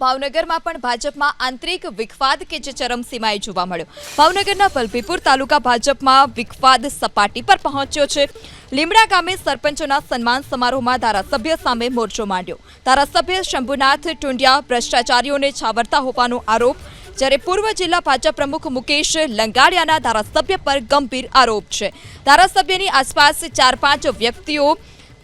ભાવનગરમાં પણ ભાજપમાં આંતરિક વિખવાદ કે જે ચરમસીમાએ જોવા મળ્યો. ભાવનગરના ભલભીપુર તાલુકા ભાજપમાં વિખવાદ સપાટી પર પહોંચ્યો છે. લીમડા ગામે સરપંચોના સન્માન સમારોહમાં ધારાસભ્ય સામે મોરચો માંડ્યો. ધારાસભ્ય શંભુનાથ ટુંડિયા ભ્રષ્ટાચારીઓને છાવરતા હોવાનો આરોપ. જ્યારે પૂર્વ જિલ્લા ભાજપ પ્રમુખ મુકેશ લંગાડિયાના ધારાસભ્ય પર ગંભીર આરોપ છે. ધારાસભ્યની આસપાસ ચાર પાંચ વ્યક્તિઓ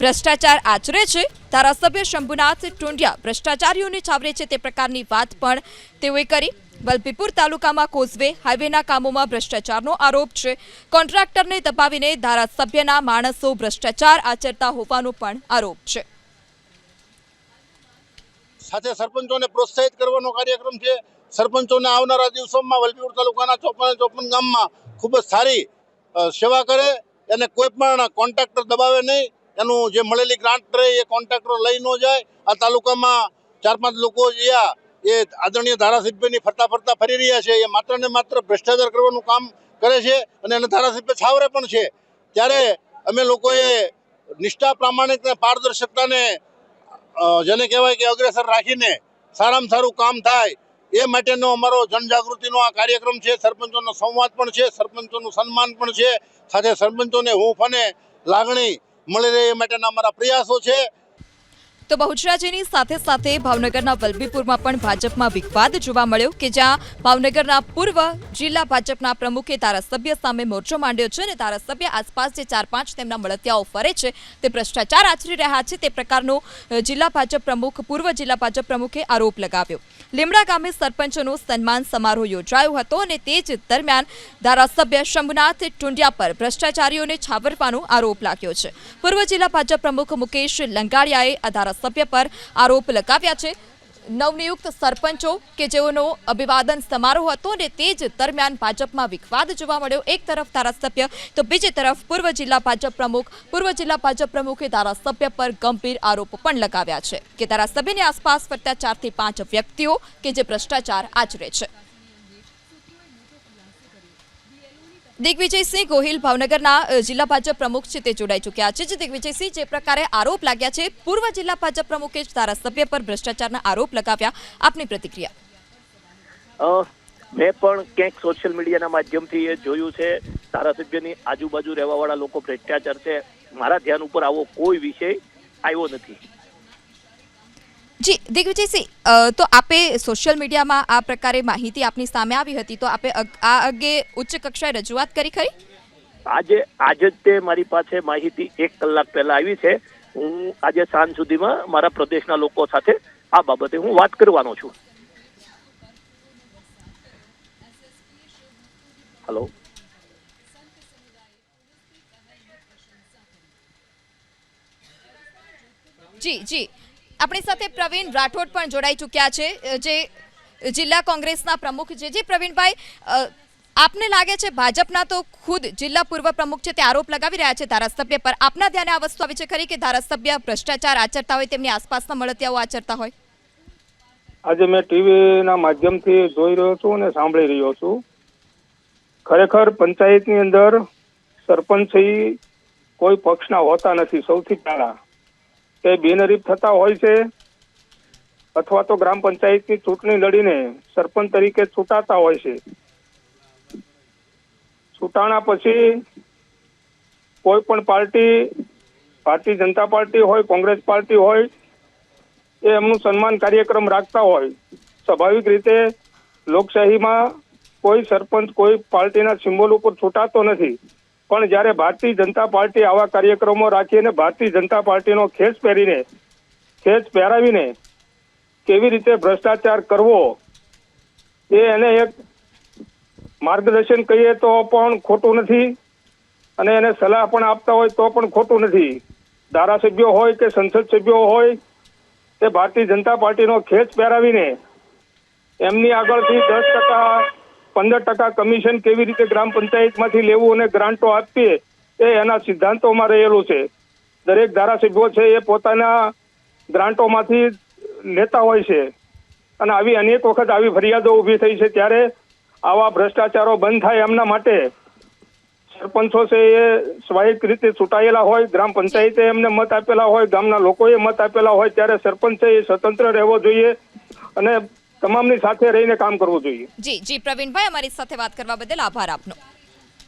ભ્રષ્ટાચાર આચરે છે. ધારાસભ્ય શંભુનાથ ટુંડિયા ભ્રષ્ટાચારીઓને છાવરે છે તે પ્રકારની વાત પણ તેઓએ કરી. વલભીપુર તાલુકામાં કોઝવે હાઈવેના કામોમાં ભ્રષ્ટાચારનો આરોપ છે. કોન્ટ્રાક્ટરને દબાવીને ધારાસભ્યના માણસો ભ્રષ્ટાચાર આચરતા હોવાનો પણ આરોપ છે. સાથે સરપંચોને પ્રોત્સાહિત કરવાનો કાર્યક્રમ છે. સરપંચોને આવનારા દિવસોમાં વલભીપુર તાલુકાના ચોપન ચોપન ગામમાં ખૂબ જ સારી સેવા કરે. અને કોઈ પણ કોન્ટ્રાક્ટર દબાવે નહીં. એનું જે મળેલી ગ્રાન્ટ રહે એ કોન્ટ્રાક્ટરો લઈ ન જાય. આ તાલુકામાં ચાર પાંચ લોકો જ્યાં એ આદરણીય ધારાસભ્યની ફરતા ફરતા ફરી રહ્યા છે. એ માત્ર ને માત્ર ભ્રષ્ટાચાર કરવાનું કામ કરે છે અને એને ધારાસભ્ય છાવરે પણ છે. ત્યારે અમે લોકોએ નિષ્ઠા, પ્રામાણિક અને પારદર્શકતાને જેને કહેવાય કે અગ્રેસર રાખીને સારામાં સારું કામ થાય એ માટેનો અમારો જનજાગૃતિનો આ કાર્યક્રમ છે. સરપંચોનો સંવાદ પણ છે, સરપંચોનું સન્માન પણ છે. સાથે સરપંચોને હૂંફ અને લાગણી મળી રહે એ માટેના અમારા પ્રયાસો છે. તો બહુચરાજીની સાથે સાથે ભાવનગરના વલભીપુરમાં પણ ભાજપમાં વિવાદ જોવા મળ્યો કે જ્યાં ભાવનગરના પૂર્વ જિલ્લા ભાજપના પ્રમુખે ધારાસભ્ય સામે મોરચો માંડ્યો છે અને ધારાસભ્ય આસપાસ જે ચાર પાંચ તેમના મળતિયાઓ ફરે છે, તે ભ્રષ્ટાચાર આચરી રહ્યા છે, તે પ્રકારનો જિલ્લા ભાજપ પ્રમુખ, પૂર્વ જિલ્લા ભાજપ પ્રમુખે આરોપ લગાવ્યો. લીમડા ગામે સરપંચનો સન્માન સમારોહ યોજાયો હતો અને તે જ દરમિયાન ધારાસભ્ય શંભુનાથ ટુંડિયા પર ભ્રષ્ટાચારીઓને છાવરવાનો આરોપ લાગ્યો છે. પૂર્વ જિલ્લા ભાજપ પ્રમુખ મુકેશ લંગાડિયાએ આ ધારાસભ્ય પર આરોપ લગાવ્યા છે. નવનિયુક્ત સરપંચો કે જેઓનો અભિવાદન સમારોહ હતો અને તે જ દરમિયાન ભાજપમાં વિખવાદ જોવા મળ્યો. એક તરફ ધારાસભ્ય, તો બીજી તરફ પૂર્વ જિલ્લા ભાજપ પ્રમુખ, પૂર્વ જિલ્લા ભાજપ પ્રમુખે ધારાસભ્ય પર ગંભીર આરોપ પણ લગાવ્યા છે કે ધારાસભ્યની આસપાસ ફરતા ચારથી પાંચ વ્યક્તિઓ કે જે ભ્રષ્ટાચાર આચરે છે. દિગ્વિજયસિંહ ગોહિલ ભાવનગરના જિલ્લા ભાજપ પ્રમુખ છે તે જોડાઈ ચૂક્યા છે. જે દિગ્વિજયસિંહ જે પ્રકારે આરોપ લાગ્યા છે, પૂર્વ જિલ્લા ભાજપ પ્રમુખે જ ધારાસભ્ય પર ભ્રષ્ટાચારના આરોપ લગાવ્યા. આપની પ્રતિક્રિયા? મેં પણ ક્યાંક સોશિયલ મીડિયાના માધ્યમથી એ જોયું છે, ધારાસભ્યની આજુબાજુ રહેવાવાળા લોકો ભ્રષ્ટાચાર છે. મારા ધ્યાન ઉપર આવો કોઈ વિષય આવ્યો નથી. જી દિગ્વિજયસિંહ તો આપે સોશિયલ મીડિયામાં આ પ્રકારે માહિતી આપની સામે આવી હતી તો આપે આ અંગે ઉચ્ચ કક્ષાએ રજૂઆત કરી ખરી? આજે આજે જ તે મારી પાસે માહિતી એક કલાક પહેલા આવી છે. હું આજે સાંજ સુધીમાં મારા પ્રદેશના લોકો સાથે આ બાબતે હું વાત કરવાનો છું. હલો? જી જી. આપણી સાથે પ્રવીણ રાઠોડ પણ જોડાઈ ચૂક્યા છે જે જિલ્લા કોંગ્રેસના પ્રમુખ છે. જે, પ્રવીણભાઈ આપને લાગે છે ભાજપના તો ખુદ જિલ્લા પૂર્વ પ્રમુખ છે તે આરોપ લગાવી રહ્યા છે ધારાસભ્ય પર. આપના ધ્યાને આ વસ્તુ આવી છે ખરી કે ધારાસભ્ય ભ્રષ્ટાચાર આચરતા હોય, તેમની આસપાસના મળતિયાઓ આચરતા હોય? આજે મેં ટીવીના માધ્યમથી જોઈ રહ્યો છું અને સાંભળી રહ્યો છું. ખરેખર પંચાયતની અંદર સરપંચ કોઈ પક્ષના હોતા નથી, સૌથી પહેલા. તે બિનહરીફ થતા હોય છે અથવા તો ગ્રામ પંચાયતની ચૂંટણી લડીને સરપંચ તરીકે છૂટાતા હોય છે. છૂટાણા પછી કોઈ પણ પાર્ટી, ભારતીય જનતા પાર્ટી હોય, કોંગ્રેસ પાર્ટી હોય, એ એમનું સન્માન કાર્યક્રમ રાખતા હોય. સ્વાભાવિક રીતે લોકશાહીમાં કોઈ સરપંચ કોઈ પાર્ટીના સિમ્બોલ ઉપર છૂટાતો નથી. પણ જ્યારે ભારતીય જનતા પાર્ટી આવા કાર્યક્રમો રાખીને ભારતીય જનતા પાર્ટીનો ખેસ પહેરીને, ખેસ પહેરાવીને કેવી રીતે ભ્રષ્ટાચાર કરવો, એ એને એક માર્ગદર્શન કહીએ તો પણ ખોટું નથી અને એને સલાહ પણ આપતા હોય તો પણ ખોટું નથી. ધારાસભ્યો હોય કે સંસદ સભ્યો હોય તે ભારતીય જનતા પાર્ટીનો ખેસ પહેરાવીને એમની આગળથી દસ ટકા પંદર ટકા કમિશન કેવી રીતે ગ્રામ પંચાયતમાંથી લેવું અને ગ્રાન્ટો આપીએ એ એના સિદ્ધાંતોમાં રહેલું છે. દરેક ધારાસભ્યો છે એ પોતાના ગ્રાન્ટોમાંથી લેતા હોય છે. અને આવી અનેક વખત આવી ફરિયાદો ઊભી થઈ છે ત્યારે આવા ભ્રષ્ટાચારો બંધ થાય એમના માટે સરપંચો છે એ સ્વાયિક રીતે ચૂંટાયેલા હોય, ગ્રામ પંચાયતે એમને મત આપેલા હોય, ગામના લોકોએ મત આપેલા હોય, ત્યારે સરપંચ છે એ સ્વતંત્ર રહેવો જોઈએ અને તમામની સાથે રહીને કામ કરવું જોઈએ. જી જી, પ્રવીણભાઈ, અમારી સાથે વાત કરવા બદલ આભાર આપનો.